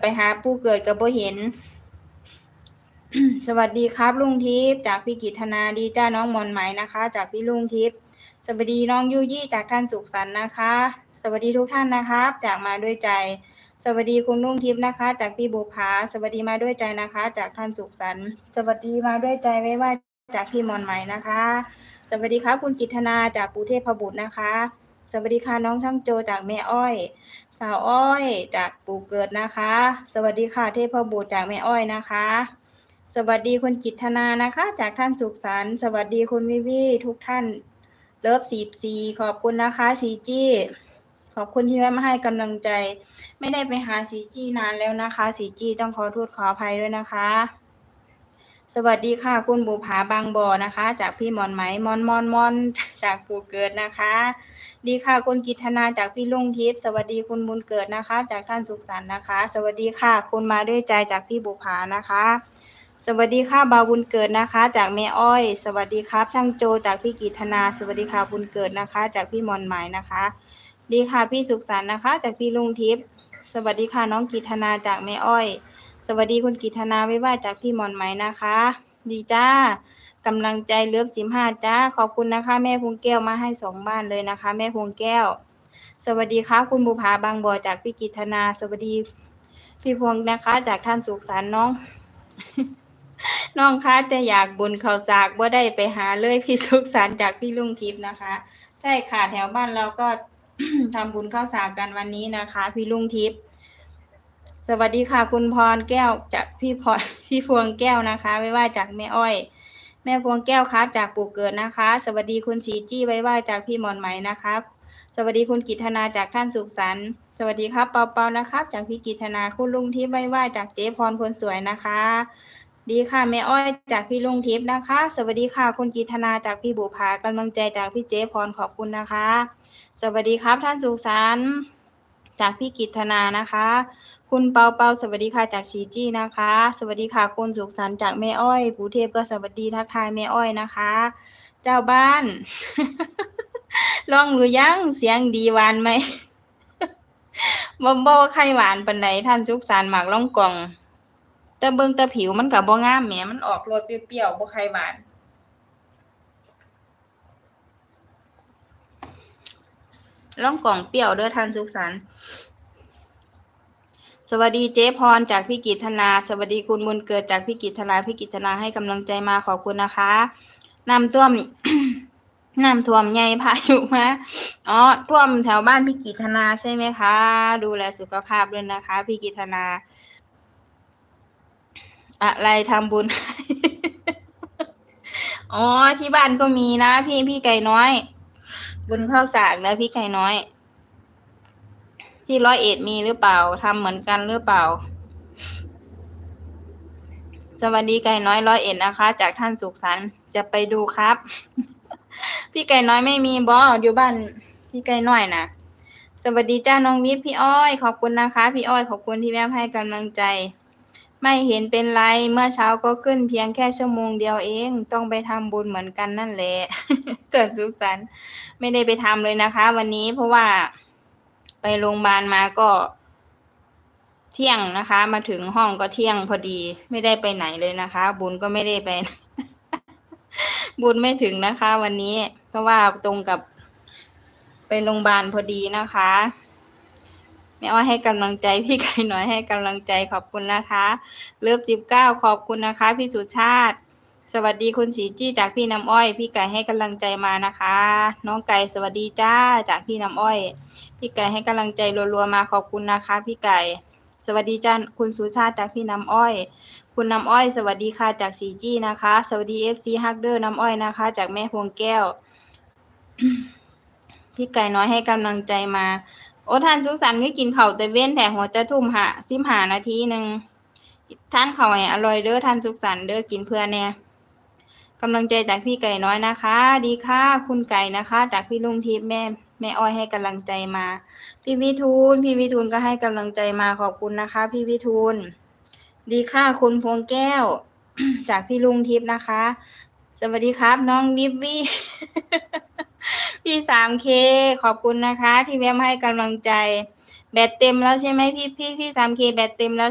ไปหาผู้เกิดกับบ่เห็น สวัสดีครับลุงทิพย์จากพี่กิตนาดีจ้าน้องมอนไหมนะคะ จากพี่ลุงทิพย์สวัสดีน้องยูยี่จากท่านสุขสันต์นะคะ สวัสดีทุกท่านนะครับ จากมาด้วยใจ สวัสดีคุณลุงทิพย์นะคะ จากพี่บุภาสวัสดีมาด้วยใจนะคะ จากท่านสุขสันต์สวัสดีมาด้วยใจไว้ว่าจากพี่มอนไหมนะคะ สวัสดีครับคุณกิตนาจากปูเทพบุตรนะคะ สวัสดีค่ะน้องช่างโจจากแม่อ้อย สาวอ้อยจากปู่เกิดนะคะ สวัสดีค่ะเทพบุตรจากแม่อ้อยนะคะ สวัสดีคุณกิตธนานะคะ จากท่านสุขสันต์สวัสดีคุณวิวีทุกท่านเลิฟสีสีขอบคุณนะคะสีจี้ขอบคุณที่แวะมาให้กำลังใจ ไม่ได้ไปหาสีจี้นานแล้วนะคะสีจี้ต้องขอโทษขออภัยด้วยนะคะ สวัสดีค่ะ คุณบุภาบางบ่อนะคะ จากพี่มอนไหมมอนมอนมอนจากปู่เกิดนะคะ ดีค่ะคุณกิตนาจากพี่ลุงทิพย์สวัสดีคุณบุญเกิดนะคะ จากท่านสุขสันต์นะคะ สวัสดีค่ะคุณมาด้วยใจจากพี่บุภานะคะ สวัสดีค่ะบาวบุญเกิดนะคะ จากแม่อ้อย สวัสดีครับ ช่างโจจากพี่กิตนา สวัสดีค่ะบุญเกิดนะคะ จากพี่มอนหมนะคะ ดีค่ะพี่สุขสันต์นะคะ จากพี่ลุงทิพย์สวัสดีค่ะน้องกิตนาจากแม่อ้อย สวัสดีคุณกิตนาไว้ว่าจากพี่มอนไหมนะคะ ดีจ้ากำลังใจเลือบสิมห้าจ้า ขอบคุณนะคะ แม่พวงแก้วมาให้สองบ้านเลยนะคะ แม่พวงแก้ว สวัสดีครับคุณบุภาบางบ่อจากพี่กิตนา สวัสดี พี่พวงนะคะ จากท่านสุขสันต์น้อง น้องคะแต่อยากบุญเขาวสากว่าได้ไปหาเลยพี่สุขสันต์จากพี่ลุงทิพย์นะคะ ใช่ค่ะแถวบ้านเราก็ทำบุญข้าวสากกันวันนี้นะคะ พี่ลุงทิพย์ สวัสดีค่ะคุณพรแก้วจากพี่พรพี่พวงแก้วนะคะ ไม่ว่าจากแม่อ้อย แม่พวงแก้วครับจากปู่เกิดนะคะ สวัสดีคุณสีจี้ไว้ว่าจากพี่หมอนไหมนะคะสวัสดีคุณกิตนาจากท่านสุขสันต์สวัสดีครับเปาเปานะครับ จากพี่กิตนาคุณลุงทิพย์ไว้ว่าจากเจ๊พรคนสวยนะคะ ดีค่ะแม่อ้อยจากพี่ลุงทิพย์นะคะ สวัสดีค่ะคุณกิตนาจากพี่บุภากำลังใจจากพี่เจ๊พรขอบคุณนะคะ สวัสดีครับท่านสุขสันต์ จากพี่กิตนานะคะ คุณเปาเปาสวัสดีค่ะจากชีจี้นะคะ สวัสดีค่ะคุณสุขสันต์จากแม่อ้อยปูเทพก็สวัสดีทักทายแม่อ้อยนะคะ เจ้าบ้านลองหรือยังเสียงดีหวานไหมบ่บ่ว่าใครหวานปานใดท่านสุขสันต์หมากล่องกล่องแต่เบิ่งแต่ผิวมันก็บ่งามแหมมันออกรสเปรี้ยวๆบ่ใครหวาน ล่องกล่องเปรี้ยวเด้อท่านสุขสันต์สวัสดีเจ๊พรจากพี่กิตนา สวัสดีคุณบุญเกิดจากพี่กิตนาพี่กิตนาให้กำลังใจมาขอบคุณนะคะน้ำท่วมน้ำท่วมใหญ่พายุมาอ๋อท่วมแถวบ้านพี่กิตนาใช่ไหมคะ ดูแลสุขภาพด้วยนะคะพี่กิตนา อะไรทำบุญอ๋อที่บ้านก็มีนะ พี่พี่ไก่น้อย บุญข้าวสากนะพี่ไก่น้อย ที่ร้อยเอ็ดมีหรือเปล่าทำเหมือนกันหรือเปล่า สวัสดีไก่น้อยร้อยเอ็ดนะคะ จากท่านสุขสันต์จะไปดูครับ พี่ไก่น้อยไม่มีบออยู่บ้านพี่ไก่น้อยนะสวัสดีจ้าน้องวิทย์พี่อ้อย ขอบคุณนะคะ พี่อ้อยขอบคุณที่แวะให้กำลังใจ ไม่เห็นเป็นไรเมื่อเช้าก็ขึ้นเพียงแค่ชั่วโมงเดียวเอง ต้องไปทำบุญเหมือนกันนั่นแหละเกิดสุขสันต์ไม่ได้ไปทำเลยนะคะ วันนี้เพราะว่าไปโรงพยาบาลมาก็เที่ยงนะคะ มาถึงห้องก็เที่ยงพอดี ไม่ได้ไปไหนเลยนะคะ บุญก็ไม่ได้ไป บุญไม่ถึงนะคะ วันนี้ เพราะว่าตรงกับไปโรงพยาบาลพอดีนะคะ แม่อ้อยให้กำลังใจพี่ไก่น้อยให้กำลังใจขอบคุณนะคะ เลิฟสิบเก้าขอบคุณนะคะ พี่สุชาติ สวัสดีคุณสีจี้จากพี่น้ำอ้อย พี่ไก่ให้กำลังใจมานะคะ น้องไก่สวัสดีจ้าจากพี่น้ำอ้อย พี่ไก่ให้กำลังใจรัวๆมาขอบคุณนะคะ พี่ไก่ สวัสดีจ้าคุณสุชาติจากพี่น้ำอ้อย คุณน้ำอ้อย สวัสดีค่ะจากสีจี้นะคะ สวัสดีเอฟซีฮักเดอร์น้ำอ้อยนะคะ จากแม่พวงแก้วพี่ไก่น้อยให้กำลังใจมา ท่านสุขสันต์ก็กินเข้าแต่เว้นแต่หัวจะทุ่มหาสิมหานาทีหนึ่งท่านเข้าวให้อร่อยเด้อท่านสุขสันต์เด้อกินเพื่อนแน่กำลังใจจากพี่ไก่น้อยนะคะ ดีค่ะคุณไก่นะคะ จากพี่ลุงทิพย์แม่แม่อ้อยให้กำลังใจมา พี่วิทูลพี่วิทูลก็ให้กำลังใจมาขอบคุณนะคะ พี่วิทูลดีค่ะคุณพวงแก้ว จากพี่ลุงทิพย์นะคะ สวัสดีครับ น้องวิบวี่ พี่สามเคขอบคุณนะคะ ที่แวะมาให้กำลังใจ แบตเต็มแล้วใช่ไหมพี่พี่พี่สามเคแบตเต็มแล้ว